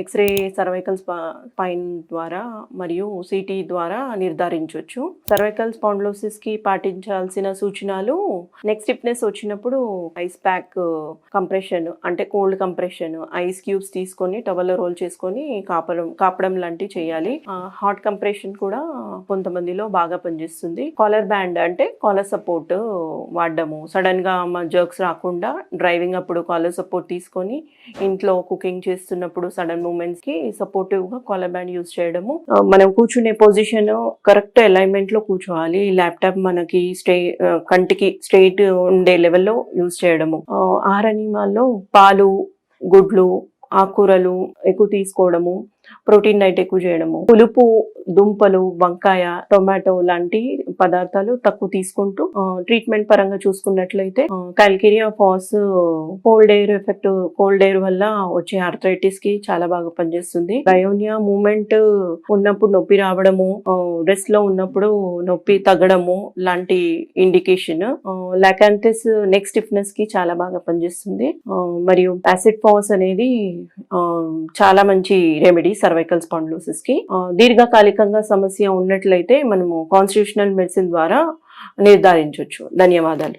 X ray cervical spine ద్వారా మరియు city ద్వారా నిర్ధారించవచ్చు. సర్వైకల్ స్పాండ్లోసిస్కి పాటించాల్సిన సూచనలు నెక్ స్టిఫ్నెస్ వచ్చినప్పుడు ఐస్ ప్యాక్ కంప్రెషన్ అంటే కోల్డ్ కంప్రెషన్ ఐస్ క్యూబ్స్ తీసుకొని టవల్ రోల్ చేసుకొని కాపడం కాపడం లాంటివి చేయాలి. హాట్ కంప్రెషన్ కూడా కొంతమందిలో బాగా పనిచేస్తుంది. కాలర్ బ్యాండ్ అంటే కాలర్ సపోర్ట్ వాడడము. సడన్గా జర్క్స్ రాకుండా డ్రైవింగ్ అప్పుడు కాలర్ సపోర్ట్ తీసుకొని ఇంట్లో కుకింగ్ చేస్తున్నప్పుడు సడన్ మూమెంట్స్కి సపోర్టివ్గా కాలర్ బ్యాండ్ యూజ్ చేయడము. మనం కూర్చునే పొజిషన్ కరెక్ట్ అలైన్మెంట్లో కూర్చోవాలి. ల్యాప్టాప్ మనకి స్టే కంటికి స్ట్రైట్ ఉండే లెవెల్లో యూజ్ చేయడము. ఆ, ఆహార నియమాల్లో పాలు గుడ్లు ఆకుకూరలు ఎక్కువ తీసుకోవడము. ప్రోటీన్ డైట్ ఎక్కువ చేయడము. పులుపు దుంపలు వంకాయ టొమాటో లాంటి పదార్థాలు తక్కువ తీసుకుంటూ ట్రీట్మెంట్ పరంగా చూసుకున్నట్లయితే calcarea phos cold air effect cold air వల్ల వచ్చే ఆర్థరైటిస్కి చాలా బాగా పనిచేస్తుంది. డయోనియా మూమెంట్ ఉన్నప్పుడు నొప్పి రావడము రెస్ట్లో ఉన్నప్పుడు నొప్పి తగ్గడము లాంటి ఇండికేషన్ లాకాంథిస్ నెక్ స్టిఫ్నెస్కి చాలా బాగా పనిచేస్తుంది. మరియు యాసిడ్ ఫాస్ అనేది చాలా మంచి రెమెడీస్ సర్వైకల్ స్పాండ్లోసిస్కి. దీర్ఘకాలికంగా సమస్య ఉన్నట్లయితే మనము కాన్స్టిట్యూషనల్ మెడిసిన్ ద్వారా నిర్ధారించవచ్చు. ధన్యవాదాలు.